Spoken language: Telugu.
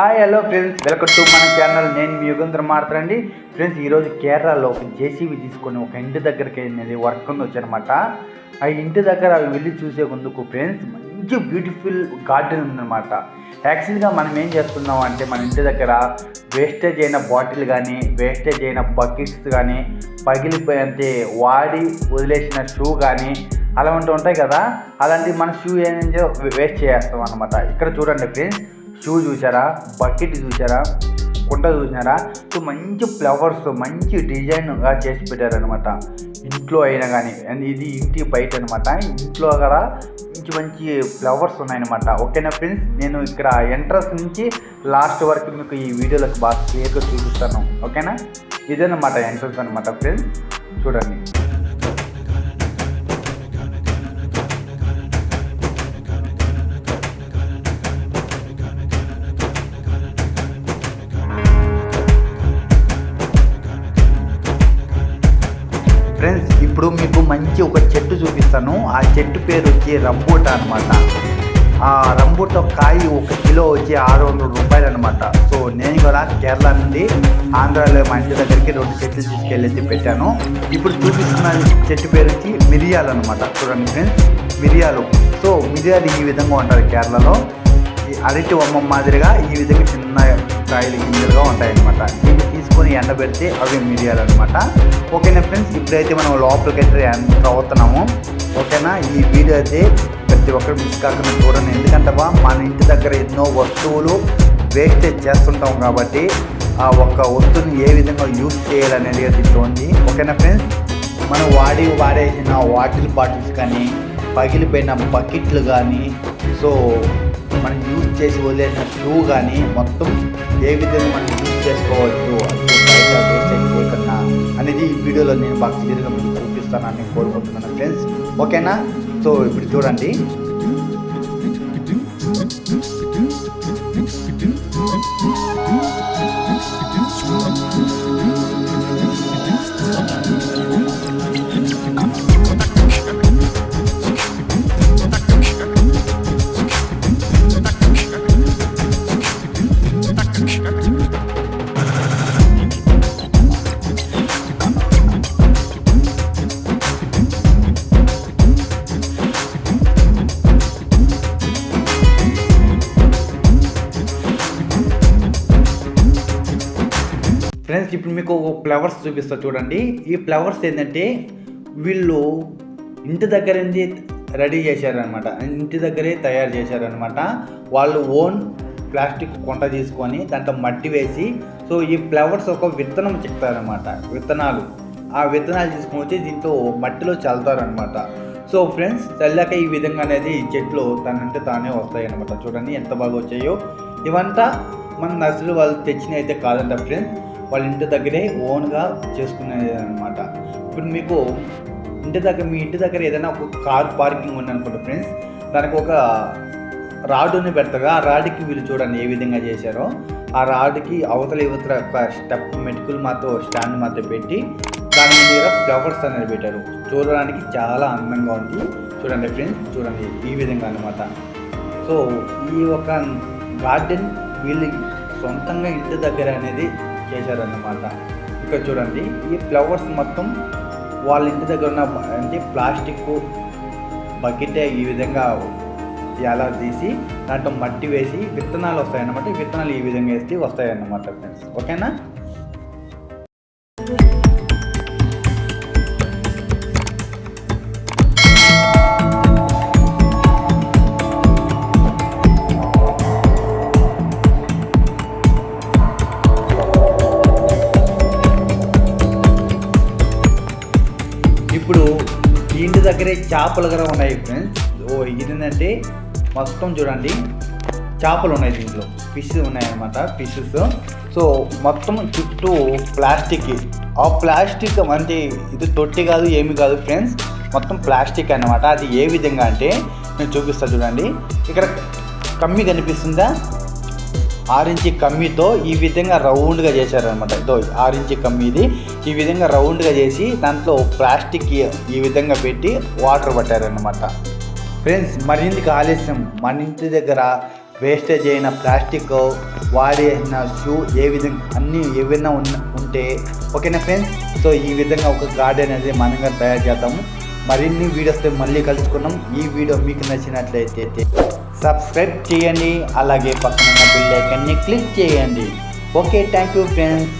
Hi hello friends welcome to మన ఛానల్ నేను మీ యుగంధర్ మాట్లాడండి ఫ్రెండ్స్ ఈరోజు కేరళలో ఒక జేసీబీ తీసుకొని ఒక ఇంటి దగ్గరికి అనేది వర్క్ ఉంది వచ్చారనమాట ఆ ఇంటి దగ్గర అవి వెళ్ళి చూసే ముందుకు ఫ్రెండ్స్ మంచి బ్యూటిఫుల్ గార్డెన్ ఉందన్నమాట. యాక్చువల్గా మనం ఏం చేస్తున్నాం అంటే మన ఇంటి దగ్గర వేస్టేజ్ అయిన బాటిల్ కానీ వేస్టేజ్ అయిన బకెట్స్ కానీ పగిలిపోయి అంటే వాడి వదిలేసిన షూ కానీ అలాంటివి ఉంటాయి కదా. అలాంటివి మన షూ ఏం వేస్ట్ చేస్తాం అనమాట ఇక్కడ చూడండి ఫ్రెండ్స్ షూ చూసారా బకెట్ చూసారా కుండ చూసారా సో మంచి ఫ్లవర్స్ మంచి డిజైన్గా చేసి పెట్టారనమాట ఇంట్లో అయినా కానీ అండ్ ఇది ఇంటి బయట అనమాట ఇంట్లో కూడా మంచి మంచి ఫ్లవర్స్ ఉన్నాయన్నమాట. ఓకేనా ఫ్రెండ్స్ నేను ఇక్కడ ఎంట్రన్స్ నుంచి లాస్ట్ వరకు మీకు ఈ వీడియోలకు బాగా క్లియర్గా చూపిస్తాను. ఓకేనా? ఇదేనమాట ఎంట్రన్స్ అనమాట ఫ్రెండ్స్ చూడండి. ఇప్పుడు మీకు మంచి ఒక చెట్టు చూపిస్తాను. ఆ చెట్టు పేరు వచ్చి రంబూట అనమాట ఆ రంబూట కాయ ఒక కిలో వచ్చి ఆరు వందల రూపాయలు అనమాట సో నేను కూడా కేరళ నుండి ఆంధ్రాలో మా ఇంటి దగ్గరికి రెండు చెట్లు తీసుకెళ్ళి పెట్టాను. ఇప్పుడు చూపిస్తున్న చెట్టు పేరు వచ్చి మిరియాలు అనమాట చూడండి ఫ్రెండ్స్ మిరియాలు. సో మిరియాలు ఈ విధంగా ఉంటారు కేరళలో. అరటి బొమ్మ మాదిరిగా ఈ విధంగా చిన్న కాయలు గింజలుగా ఉంటాయన్నమాట. దీన్ని తీసుకొని ఎండబెడితే అవి మీడియాలు అనమాట ఓకేనా ఫ్రెండ్స్? ఇప్పుడైతే మనం లోపలికి అయితే ఎంటర్ అవుతున్నాము ఓకేనా? ఈ వీడియో అయితే ప్రతి ఒక్కరు మిస్ కాకుండా చూడండి. ఎందుకంటే మన ఇంటి దగ్గర ఎన్నో వస్తువులు వేస్టేజ్ చేస్తుంటాం కాబట్టి ఆ ఒక్క వస్తువుని ఏ విధంగా యూజ్ చేయాలనేది దీంట్లో ఓకేనా ఫ్రెండ్స్? మనం వాడి వాడేసిన వాటిల్ బాటిల్స్ కానీ పగిలిపోయిన బకెట్లు కానీ సో మనం యూజ్ చేసి వదిలేసిన ఫ్లూ కానీ మొత్తం ఏ విధంగా మనం యూజ్ చేసుకోవచ్చు బయట చేయకుండా అనేది ఈ వీడియోలో నేను బాగా క్లియర్గా మీకు చూపిస్తానని కోరుకుంటున్నాను ఫ్రెండ్స్ ఓకేనా సో ఇప్పుడు చూడండి. ఫ్రెండ్స్ ఇప్పుడు మీకు ఒక ఫ్లవర్స్ చూపిస్తా చూడండి. ఈ ఫ్లవర్స్ ఏంటంటే వీళ్ళు ఇంటి దగ్గర నుంచి రెడీ చేశారనమాట ఇంటి దగ్గరే తయారు చేశారనమాట వాళ్ళు ఓన్ ప్లాస్టిక్ కొంట తీసుకొని దాంట్లో మట్టి వేసి సో ఈ ఫ్లవర్స్ ఒక విత్తనం చెప్తారనమాట విత్తనాలు. ఆ విత్తనాలు తీసుకొని వచ్చి దీంతో మట్టిలో చల్లుతారనమాట సో ఫ్రెండ్స్ చల్లాక ఈ విధంగా అనేది ఈ చెట్లు తనంటే తానే వస్తాయి అనమాట చూడండి ఎంత బాగా వచ్చాయో. ఇవంతా మన నర్సరీ వాళ్ళు తెచ్చినవి అయితే కాదంట ఫ్రెండ్స్ వాళ్ళ ఇంటి దగ్గరే ఓన్గా చేసుకునేది అనమాట ఇప్పుడు మీకు ఇంటి దగ్గర మీ ఇంటి దగ్గర ఏదైనా ఒక కార్ పార్కింగ్ ఉందనుకోండి ఫ్రెండ్స్ దానికి ఒక రాడుని పెడతారు. ఆ రాడ్కి వీళ్ళు చూడండి ఏ విధంగా చేశారో. ఆ రాడ్కి అవతల ఇవతల ఒక స్టెప్ మెటుకులు మాతో స్టాండ్ మాతో పెట్టి దాని మీద ఫ్లవర్స్ అనేది పెట్టారు. చూడడానికి చాలా అందంగా ఉంది. చూడండి ఫ్రెండ్స్ చూడండి ఈ విధంగా అనమాట సో ఈ ఒక గార్డెన్ వీళ్ళు సొంతంగా ఇంటి దగ్గర అనేది చేశారన్నమాట. ఇక్కడ చూడండి ఈ ఫ్లవర్స్ మొత్తం వాళ్ళ ఇంటి దగ్గర ఉన్న అంటే ప్లాస్టిక్ బకెట్ ఈ విధంగా ఎలా తీసి దాంట్లో మట్టి వేసి విత్తనాలు వస్తాయన్నమాట. విత్తనాలు ఈ విధంగా వేసి వస్తాయన్నమాట ఫ్రెండ్స్ ఓకేనా? ఇంటి దగ్గరే చేపలు కూడా ఉన్నాయి ఫ్రెండ్స్. ఓ ఇదేంటంటే మొత్తం చూడండి. చేపలు ఉన్నాయి దీంట్లో. ఫిష్ ఉన్నాయన్నమాట ఫిషెస్ సో మొత్తం చుట్టూ ప్లాస్టిక్. ఆ ప్లాస్టిక్ అంటే ఇది తొట్టి కాదు ఏమి కాదు ఫ్రెండ్స్. మొత్తం ప్లాస్టిక్ అన్నమాట. అది ఏ విధంగా అంటే నేను చూపిస్తాను చూడండి. ఇక్కడ కమ్మి కనిపిస్తుందా? ఆరించి కమ్మితో ఈ విధంగా రౌండ్గా చేశారనమాట ఇదో ఆరించి కమ్మి ఇది ఈ విధంగా రౌండ్గా చేసి దాంట్లో ప్లాస్టిక్ ఈ విధంగా పెట్టి వాటర్ పట్టారనమాట ఫ్రెండ్స్ మరింతకు ఆలస్యం. మన ఇంటి దగ్గర వేస్టేజ్ అయిన ప్లాస్టిక్ వాడిన షూ ఏ విధంగా అన్నీ ఏవైనా ఉన్న ఉంటే ఓకేనా ఫ్రెండ్స్? సో ఈ విధంగా ఒక గార్డెన్ అనేది మనంగా తయారు చేద్దాము. మరిన్ని వీడియోస్తో మళ్ళీ కలుసుకున్నాం ఈ వీడియో మీకు నచ్చినట్లయితే సబ్స్క్రైబ్ చేయండి అలాగే పక్కన బిల్ ఐకన్ని క్లిక్ చేయండి. Okay thank you friends